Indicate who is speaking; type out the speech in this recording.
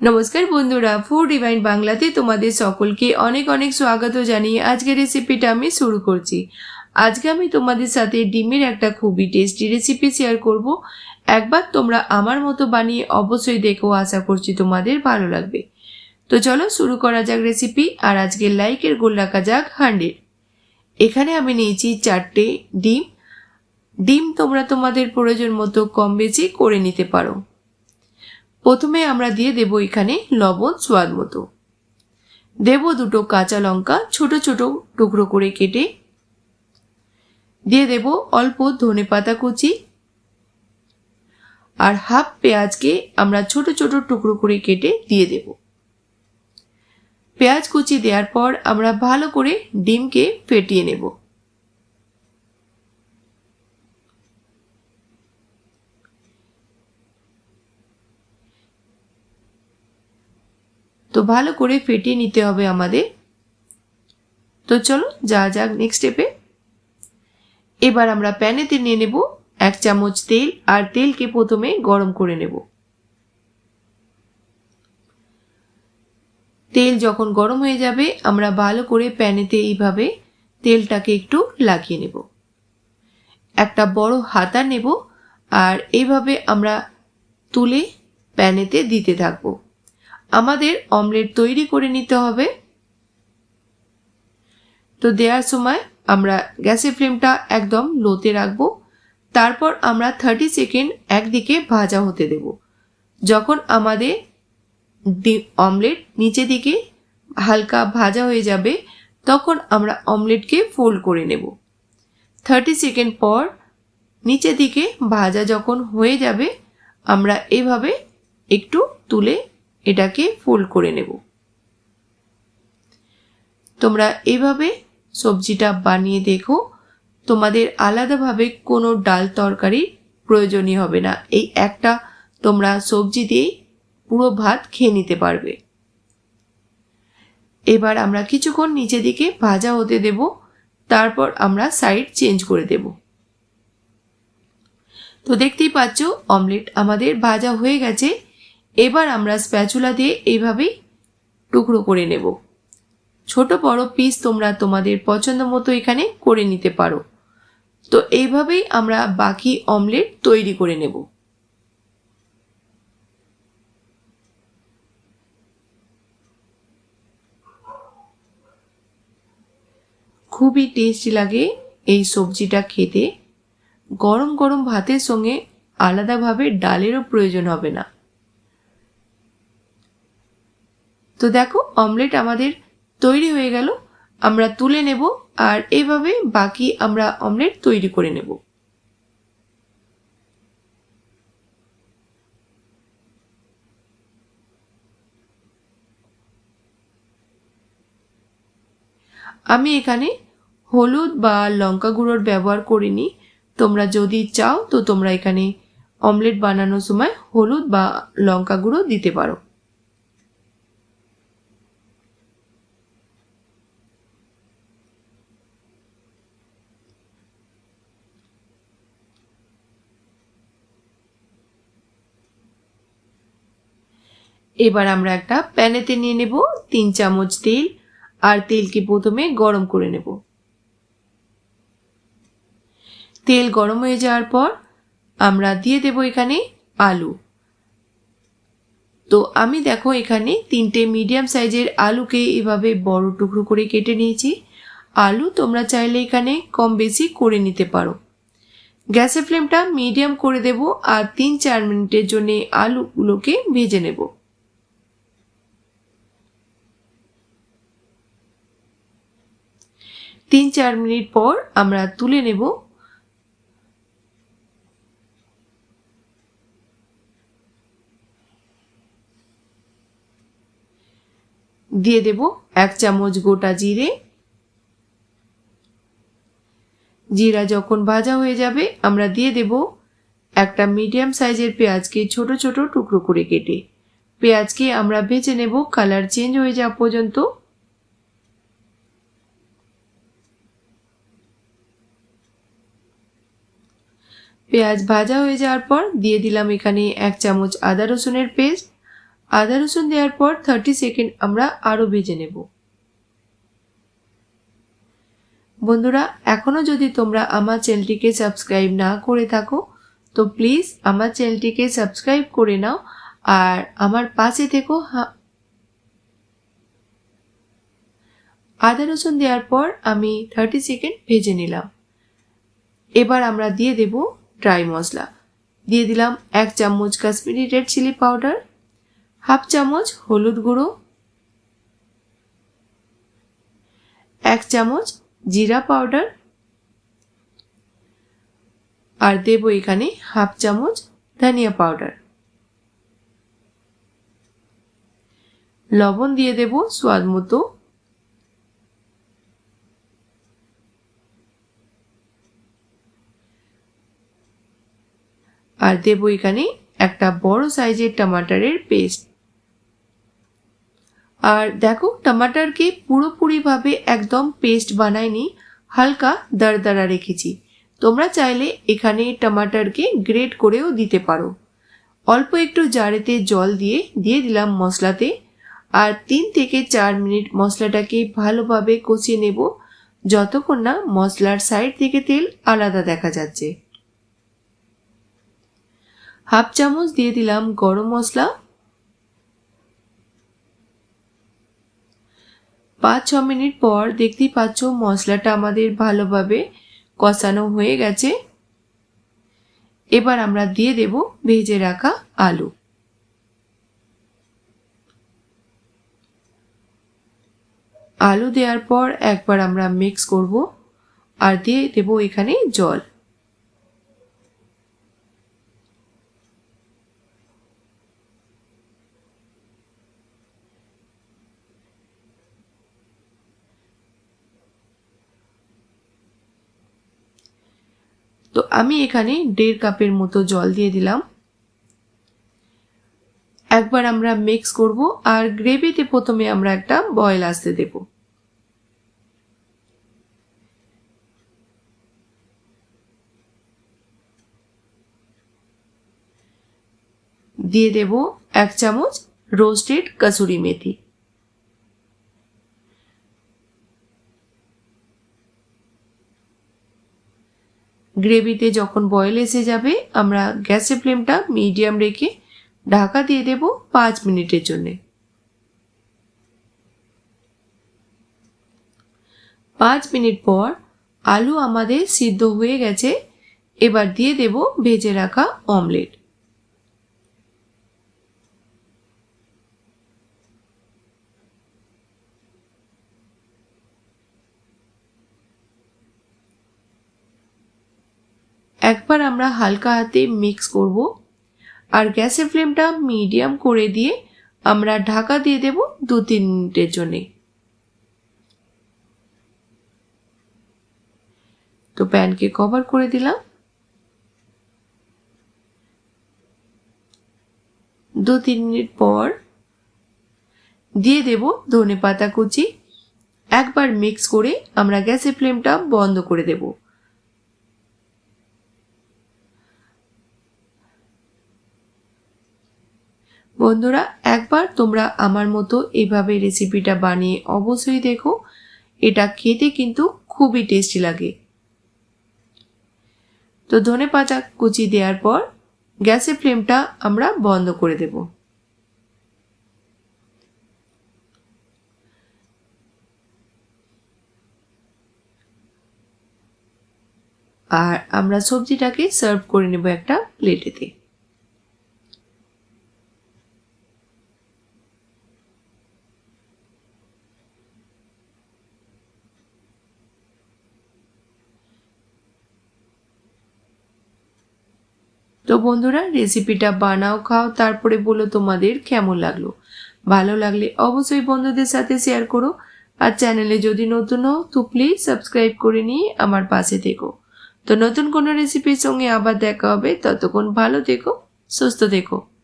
Speaker 1: নমস্কার বন্ধুরা food divine বাংলাতে তোমাদের সকলকে অনেক অনেক স্বাগত জানিয়ে আজকের রেসিপিটা আমি শুরু করছি। আজকে আমি তোমাদের সাথে ডিমের একটা খুবই টেস্টি রেসিপি শেয়ার করব। একবার তোমরা আমার মতো বানিয়ে অবশ্যই দেখো, আশা করছি তোমাদের ভালো লাগবে। তো চলো শুরু করা যাক রেসিপি আর আজকে লাইকের গোল রাখা যাক হান্ড্রেড। এখানে আমি নিয়েছি চারটে ডিম। ডিম তোমরা তোমাদের প্রয়োজন মতো কম বেশি করে নিতে পারো। প্রথমে আমরা দিয়ে দেব এখানে লবণ স্বাদ মতো। দেব দুটো কাঁচা লঙ্কা, ছোট ছোট টুকরো করে কেটে। দিয়ে দেব অল্প ধনে পাতা কুচি। আর হাফ পেঁয়াজকে আমরা ছোট ছোট টুকরো করে কেটে দিয়ে দেব। পেঁয়াজ কুচি দেওয়ার পর আমরা ভালো করে ডিমকে ফেটিয়ে নেব। তো ভালো করে ফেটিয়ে নিতে হবে আমাদের। তো চলো, যা যাক নেক্সট স্টেপে এবার আমরা প্যানেতে নিয়ে নেব, এক চামচ তেল, আর তেলকে প্রথমে গরম করে নেব। তেল যখন গরম হয়ে যাবে, আমরা ভালো করে প্যানেতে এইভাবে তেলটাকে একটু লাগিয়ে নেব। একটা বড় হাতা নেব, আর এইভাবে আমরা তুলে প্যানেতে দিতে থাকব। আমাদের অমলেট তৈরি করে নিতে হবে। তো দেওয়ার সময় আমরা গ্যাসের ফ্লেমটা একদম লোতে রাখব। তারপর আমরা থার্টি সেকেন্ড একদিকে ভাজা হতে দেব। যখন আমাদের অমলেট নিচে দিকে হালকা ভাজা হয়ে যাবে, তখন আমরা অমলেটকে ফোল্ড করে নেব। থার্টি সেকেন্ড পর নিচে দিকে ভাজা যখন হয়ে যাবে, আমরা এভাবে একটু তুলে এটাকে ফোল্ড করে নেব। তোমরা এভাবে সবজিটা বানিয়ে দেখো, তোমাদের আলাদাভাবে কোনো ডাল তরকারি প্রয়োজনই হবে না। এই একটা তোমরা সবজি দিয়েই পুরো ভাত খেয়ে নিতে পারবে। এবার আমরা কিছুক্ষণ নিচে দিকে ভাজা হতে দেব, তারপর আমরা সাইড চেঞ্জ করে দেব। তো দেখতেই পাচ্ছ অমলেট আমাদের ভাজা হয়ে গেছে। এবার আমরা স্প্যাচুলা দিয়ে এইভাবেই টুকরো করে নেব। ছোট বড় পিস তোমরা তোমাদের পছন্দ মতো এখানে করে নিতে পারো। তো এইভাবেই আমরা বাকি অমলেট তৈরি করে নেব। খুবই টেস্টি লাগে এই সবজিটা খেতে। গরম গরম ভাতের সঙ্গে আলাদাভাবে ডালেরও প্রয়োজন হবে না। তো দেখো অমলেট আমাদের তৈরি হয়ে গেল। আমরা তুলে নেব আর এইভাবে বাকি আমরা অমলেট তৈরি করে নেব। আমি এখানে হলুদ বা লঙ্কা গুঁড়োর ব্যবহার করিনি। তোমরা যদি চাও তো তোমরা এখানে অমলেট বানানোর সময় হলুদ বা লঙ্কা গুঁড়ো দিতে পারো। এবার আমরা একটা প্যানেতে নিয়ে নেব তিন চামচ তেল, আর তেলকে প্রথমে গরম করে নেব। তেল গরম হয়ে যাওয়ার পর আমরা দিয়ে দেব এখানে আলু। তো আমি দেখো এখানে তিনটে মিডিয়াম সাইজের আলুকে এভাবে বড় টুকরো করে কেটে নিয়েছি। আলু তোমরা চাইলে এখানে কম বেশি করে নিতে পারো। গ্যাসের ফ্লেমটা মিডিয়াম করে দেব, আর তিন চার মিনিটের জন্য আলুগুলোকে ভেজে নেব। তিন চার মিনিট পর আমরা তুলে নেব। দিয়ে দেব এক চামচ গোটা জিরে। জিরা যখন ভাজা হয়ে যাবে, আমরা দিয়ে দেব একটা মিডিয়াম সাইজের পেঁয়াজকে ছোট ছোট টুকরো করে কেটে। পেঁয়াজকে আমরা ভেজে নেব, কালার চেঞ্জ হয়ে যাওয়া পর্যন্ত। পেঁয়াজ ভাজা হয়ে যাওয়ার পর দিয়ে দিলাম এখানে এক চামচ আদা রসুনের পেস্ট। আদা রসুন দেওয়ার পর থার্টি সেকেন্ড আমরা আরও ভেজে নেব। বন্ধুরা এখনও যদি তোমরা আমার চ্যানেলটিকে সাবস্ক্রাইব না করে থাকো, তো প্লিজ আমার চ্যানেলটিকে সাবস্ক্রাইব করে নাও আর আমার পাশে থেকো আদা রসুন দেওয়ার পর আমি থার্টি সেকেন্ড ভেজে নিলাম। এবার আমরা দিয়ে দেব ড্রাই মশলা। দিয়ে দিলাম এক চামচ Kashmiri red chilli powder, half চামচ হলুদ গুঁড়ো, এক চামচ জিরা পাউডার আর দেব এখানে হাফ চামচ ধনিয়া পাউডার। লবণ দিয়ে দেব স্বাদ মতো আর দেব এখানে একটা বড় সাইজের টমাটারের পেস্ট আর দেখো, টমাটারকে পুরোপুরিভাবে একদম পেস্ট বানাইনি, হালকা দাঁড়দাড়া রেখেছি। তোমরা চাইলে এখানে টমাটারকে গ্রেট করেও দিতে পারো। অল্প একটু জারেতে জল দিয়ে দিয়ে দিলাম মশলাতে। আর তিন থেকে চার মিনিট মশলাটাকে ভালোভাবে কষিয়ে নেব, যতক্ষণ না মশলার সাইড থেকে তেল আলাদা দেখা যাচ্ছে। হাফ চামচ দিয়ে দিলাম গরম মশলা। পাঁচ, ছ মিনিট পর দেখতেই পাচ্ছ মশলাটা আমাদের ভালোভাবে কষানো হয়ে গেছে। এবার আমরা দিয়ে দেব ভেজে রাখা আলু। আলু দেওয়ার পর একবার আমরা মিক্স করব আর দিয়ে দেব এখানে জল। তো আমি এখানে দেড় কাপের মতো জল দিয়ে দিলাম। একবার আমরা মিক্স করব আর গ্রেভিতে প্রথমে আমরা একটা বয়েল আসতে দেব। দিয়ে দেব এক চামচ রোস্টেড কাসুরি মেথি। গ্রেভিতে যখন বয়েল এসে যাবে, আমরা গ্যাসের ফ্লেমটা মিডিয়াম রেখে ঢাকা দিয়ে দেব পাঁচ মিনিটের জন্যে। পাঁচ মিনিট পর আলু আমাদের সিদ্ধ হয়ে গেছে, এবার দিয়ে দেব ভেজে রাখা অমলেট একবার আমরা হালকা হাতে মিক্স করব। আর গ্যাসের ফ্লেমটা মিডিয়াম করে দিয়ে আমরা ঢাকা দিয়ে দেব দু তিন মিনিটের জন্যে। তো প্যানকে কভার করে দিলাম। দু তিন মিনিট পর দিয়ে দেব ধনে পাতা কুচি। একবার মিক্স করে আমরা গ্যাসের ফ্লেমটা বন্ধ করে দেবো। বন্ধুরা, একবার তোমরা আমার মতো এভাবে রেসিপিটা বানিয়ে অবশ্যই দেখো। এটা খেতে কিন্তু খুবই টেস্টি লাগে। তো ধনে পাতা কুচি দেওয়ার পর গ্যাসের ফ্লেমটা আমরা বন্ধ করে দেব। আর আমরা সবজিটাকে সার্ভ করে নেব একটা প্লেটেতে তো বন্ধুরা রেসিপিটা বানাও, খাও, তারপরে বলো তোমাদের কেমন লাগল। ভালো লাগলে অবশ্যই বন্ধুদের সাথে শেয়ার করো। আর চ্যানেলে যদি নতুন হও, তো প্লিজ সাবস্ক্রাইব করে নিয়ে আমার পাশে থেকো। তো নতুন কোনো রেসিপির সঙ্গে আবার দেখা হবে। ততক্ষণ ভালো থেকো, সুস্থ থেকো।